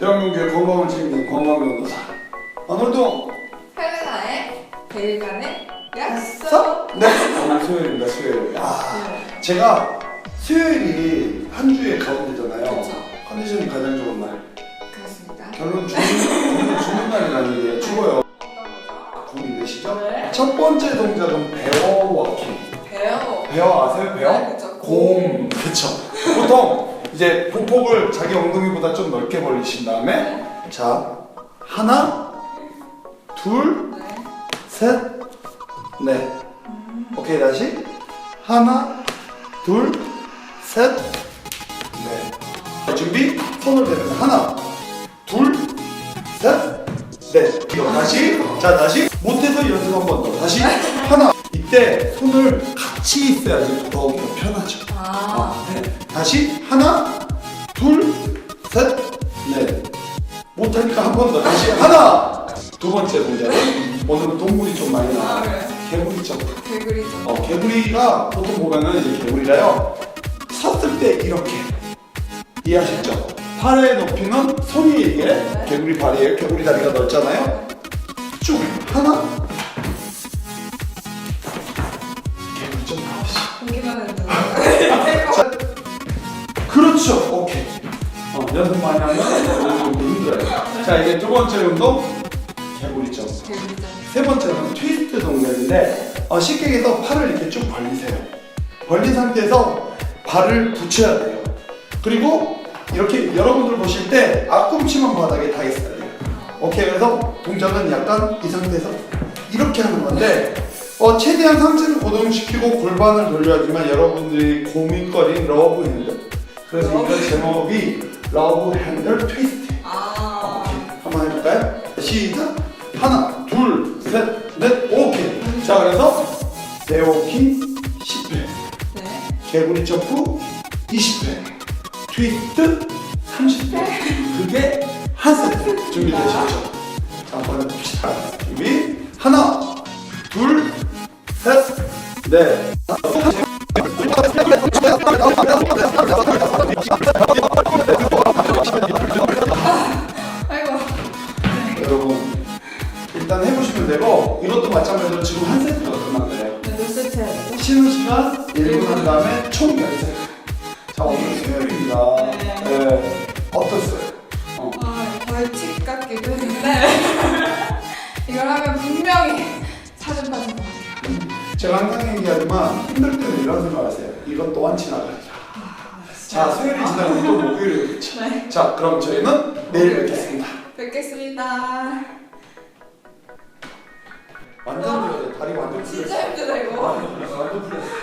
대한민국의 건강을 책임진 건강변호사 오늘도 헬레나의 베일간의 약속. 서? 네 오늘 수요일입니다 수요일 야 네. 제가 수요일이 한 주의 가운데잖아요 그쵸. 컨디션이 가장 좋은 날 그렇습니다. 결론 죽는, 죽는 날이라는 얘기예요 죽어요 어떤 거죠? 고민되시죠? 네. 첫 번째 동작은 베어 워킹 배워. 베어 아세요 베어? 네, 그쵸. 곰 그쵸 보통 이제 보폭을 자기 엉덩이보다 좀 넓게 벌리신 다음에 네. 자 하나 둘 네. 셋, 넷. 오케이 다시 하나, 둘, 셋, 넷. 준비 손을 대면서 하나, 둘, 셋, 넷. 이거 다시 자 다시 못해서 연습 한 번 더. 다시 하나. 이때 손을 같이 있어야지 더욱 더 편하죠. 아. 네. 다시 하나, 둘, 셋, 넷. 못하니까 한 번 더. 다시 하나. 두 번째 동작은 오늘은 동물이 좀 많이 아, 나와요. 그래요? 개구리죠. 개구리죠. 어, 개구리가 보통 보면은 이제 개구리가요. 섰을 때 이렇게 이해하셨죠? 팔의 높이는 손 위에 네. 개구리 발이에요. 개구리 다리가 넓잖아요. 쭉 하나. 개구리 좀 나오시. 공기만 해도 그렇죠. 오케이. 어, 연습 많이 하면 좀 힘들어요. 자, 이게 두 번째 운동. 개구리죠. 세 번째는 트위스트 동작인데 어, 쉽게 해서 팔을 이렇게 쭉 벌리세요. 벌린 상태에서 발을 붙여야 돼요. 그리고 이렇게 여러분들 보실 때 앞꿈치만 바닥에 닿게 있어야 돼요. 오케이 그래서 동작은 약간 이 상태에서 이렇게 하는 건데 어, 최대한 상체를 고정시키고 골반을 돌려야지만 여러분들이 고민거리인 러브 핸들 그래서 이거 제목이 러브 핸들 트위스트 아. 오케이. 한번 해볼까요? 시작. 하나, 둘, 셋, 넷, 오케이. 자, 그래서 네오킹 10회, 네. 개구리 점프 20회, 트위스트 30회. 그게 한 세트. 준비되셨죠? 자, 한번 해봅시다. 준비. 하나, 둘, 셋, 넷. 아이고. 여러분, 일단 해보시면 되고, 이것도 마찬가지로 지금 한 세트가 거예요. 네, 몇 세트 해야 되죠? 쉬는 시간 1분 한 다음에 총 10세. 자, 오늘 수요일입니다. 네. 네. 어떠세요? 어. 아, 벌칙 같기도 했는데. 이걸 하면 분명히 사준 빠진 것 같아요. 제가 항상 얘기하지만 힘들 때는 이런 생각 하세요. 이것 또한 지나가리라. 자, 수요일이 지나면 또 목요일이 오겠죠. 네. 자, 그럼 저희는 내일 뵙겠습니다. 뵙겠습니다. 완전 좋아요. 다리 완전 진짜 힘들다 이거. 풀렸어요.